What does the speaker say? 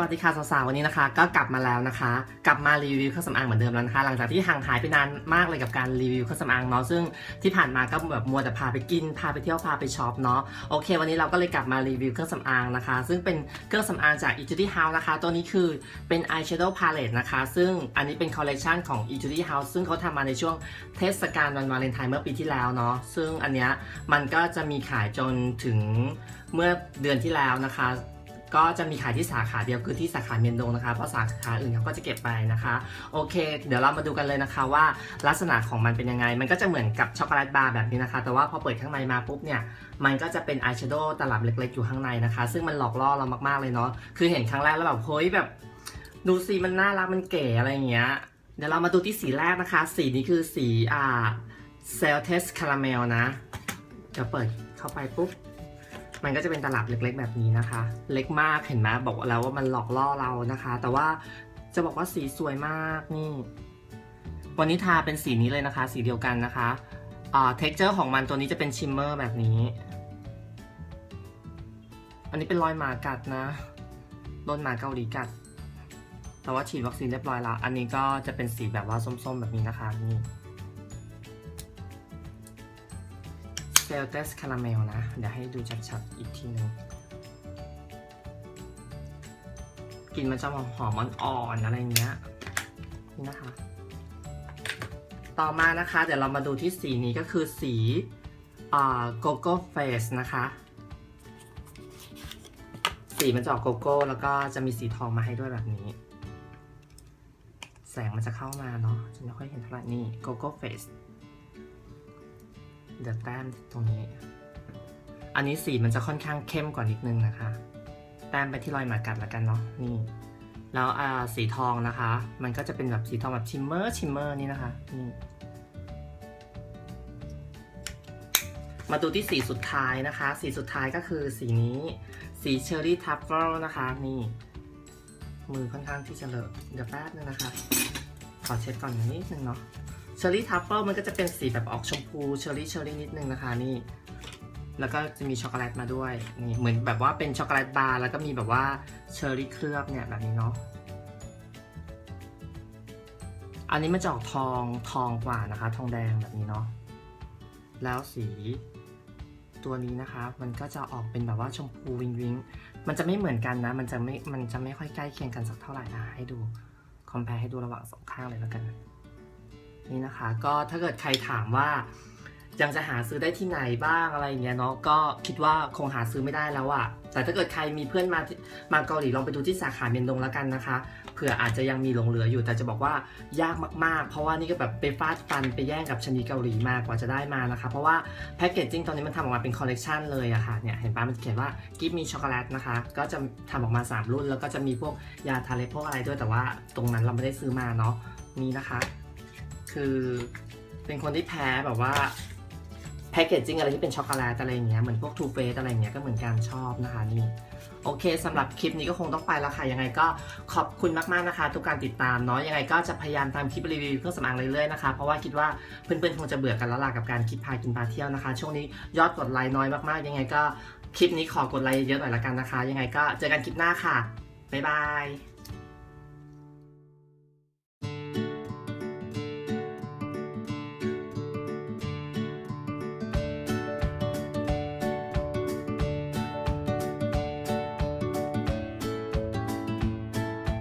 วัสดีค่ะสาวๆวันนี้นะคะ ก็กลับมาแล้วนะคะ กลับมารีวิวเครื่องสำอางเหมือนเดิมแล้วนะคะ หลังจากที่ห่างหายไปนานมากเลยกับการรีวิวเครื่องสำอางเนาะซึ่งที่ผ่านมาก็แบบมัวแต่พาไปกินพาไปเที่ยวพาไปช็อปเนาะโอเค วันนี้เราก็เลยกลับมารีวิวเครื่องสำอางนะคะ ซึ่งเป็นเครื่องสำอางจาก Etude House นะคะ ตัวนี้คือเป็น eyeshadow palette นะคะ ซึ่งอันนี้เป็นคอลเลกชันของ Etude House ซึ่งเขาทำมาในช่วงเทศกาลวันวาเลนไทน์เมื่อปีที่แล้วเนาะซึ่งอันเนี้ยมันก็จะมีขายจนถึงเมื่อเดือนที่แล้วนะคะ ก็จะมีขายที่สาขาเดียวคือที่สาขาเมียนดงนะคะ เพราะสาขาอื่นเขาก็จะเก็บไปนะคะ โอเค เดี๋ยวเรามาดูกันเลยนะคะว่าลักษณะของมันเป็นยังไง มันก็จะเหมือนกับช็อกโกแลตบาร์แบบนี้นะคะ แต่ว่าพอเปิดข้างในมาปุ๊บเนี่ย มันก็จะเป็นอายแชโดว์ตลับเล็กๆอยู่ข้างในนะคะ ซึ่งมันหลอกล่อเรามากๆเลยเนาะ คือเห็นครั้งแรกแล้วแบบเฮ้ยแบบ ดูสิมันน่ารักมันเก๋อะไรอย่างเงี้ย เดี๋ยวเรามาดูที่สีแรกนะคะ สีนี้คือสีอ่าเซลเทสคาราเมลนะเดี๋ยวเปิดเข้าไปปุ๊บ มันก็จะเป็นตลับเล็กๆแบบนี้นะคะ เล็กมากเห็นไหมบอกแล้วว่ามันหลอกล่อเรานะคะ แต่ว่าจะบอกว่าสีสวยมากนี่ วันนี้ทาเป็นสีนี้เลยนะคะ สีเดียวกันนะคะอ่าเท็กเจอร์ของมันตัวนี้จะเป็นชิมเมอร์แบบนี้ อันนี้เป็นรอยหมากัดนะโดนหมาเกาหลีกัด แต่ว่าฉีดวัคซีนเรียบร้อยแล้ว อันนี้ก็จะเป็นสีแบบว่าส้มๆแบบนี้นะคะนี่ ซลเตสคาราเมลนะ เดี๋ยวให้ดูชัดๆอีกทีหนึงกลินมันจะหอมหอมอ่อนๆอะไรเงี้ยนี่นะคะ ต่อมานะคะ เดี๋ยวเรามาดูที่สีนี้ก็คือสีโกโก้เฟสนะคะ สีมันจะออกโกโก้แล้วก็จะมีสีทองมาให้ด้วยแบบนี้ แสงมันจะเข้ามาเนาะจะไม่ค่อยเห็นเท่าไหร่นี่โกโก้เฟส เดี๋ยวแต้มตรงนี้ อันนี้สีมันจะค่อนข้างเข้มกว่านิดนึงนะคะ แต้มไปที่รอยหมากัดแล้วกันเนาะ นี่ แล้วอ่าสีทองนะคะ มันก็จะเป็นแบบสีทองแบบชิมเมอร์ชิมเมอร์นี่นะคะ นี่ มาดูที่สีสุดท้ายนะคะ สีสุดท้ายก็คือสีนี้ สีเชอร์รี่ทัฟเฟิลนะคะ นี่ มือค่อนข้างที่จะเลอะ เดี๋ยวแป๊บนึงนะคะ ขอเช็ดก่อนนิดนึงเนาะ เชอร์รี่ทัฟเฟิลมันก็จะเป็นสีแบบออกชมพูเชอร์รี่เชอร์รี่นิดนึงนะคะนี่ แล้วก็จะมีช็อกโกแลตมาด้วยนี่เหมือนแบบว่าเป็นช็อกโกแลตบาร์แล้วก็มีแบบว่าเชอร์รี่เคลือบเนี่ยแบบนี้เนาะอันนี้มันจะออกทองทองกว่านะคะ ทองแดงแบบนี้เนาะแล้วสีตัวนี้นะคะ มันก็จะออกเป็นแบบว่าชมพูวิงวิงมันจะไม่เหมือนกันนะ มันจะไม่มันจะไม่ค่อยใกล้เคียงกันสักเท่าไหร่นะให้ดูคอมเพลให้ดูระหว่างสองข้างเลยแล้วกัน นี่นะคะ ก็ถ้าเกิดใครถามว่ายังจะหาซื้อได้ที่ไหนบ้างอะไรอย่างเงี้ยเนาะก็คิดว่าคงหาซื้อไม่ได้แล้วอะแต่ถ้าเกิดใครมีเพื่อนมามาเกาหลีลองไปดูที่สาขาเมียนดงแล้วกันนะคะเผื่ออาจจะยังมีหลงเหลืออยู่ แต่จะบอกว่ายากมากๆ เพราะว่านี่ก็แบบไปฟาดฟันไปแย่งกับชนีเกาหลีมากกว่าจะได้มานะคะ เพราะว่าแพคเกจจิ้งตอนนี้มันทำออกมาเป็นคอลเลกชันเลยอะค่ะเนี่ยเห็นปะมันเขียนว่ากิฟมีช็อกโกแลตนะคะ ก็จะทำออกมา 3 รุ่น แล้วก็จะมีพวกยาทาเล็บพวกอะไรด้วยแต่ว่าตรงนั้นเราไม่ได้ซื้อมาเนาะนี่นะคะ คือเป็นคนที่แพ้แบบว่าแพคเกจจิ้งอะไรที่เป็นช็อกโกแลตอะไรอย่างเงี้ยเหมือนพวกทูเฟสอะไรอย่างเงี้ยก็เหมือนกันชอบนะคะนี่โอเคสำหรับคลิปนี้ก็คงต้องไปแล้วค่ะ ยังไงก็ขอบคุณมากๆนะคะ ทุกการติดตามเนาะยังไงก็จะพยายามทำคลิปรีวิวเครื่องสำอางเรื่อยๆนะคะ เพราะว่าคิดว่าเพื่อนๆคงจะเบื่อกันแล้วล่ะกับการคลิปพากินพาเที่ยวนะคะ ช่วงนี้ยอดกดไลค์น้อยมากๆ ยังไงก็คลิปนี้ขอกดไลค์เยอะหน่อยละกันนะคะ ยังไงก็เจอกันคลิปหน้าค่ะบ๊ายบาย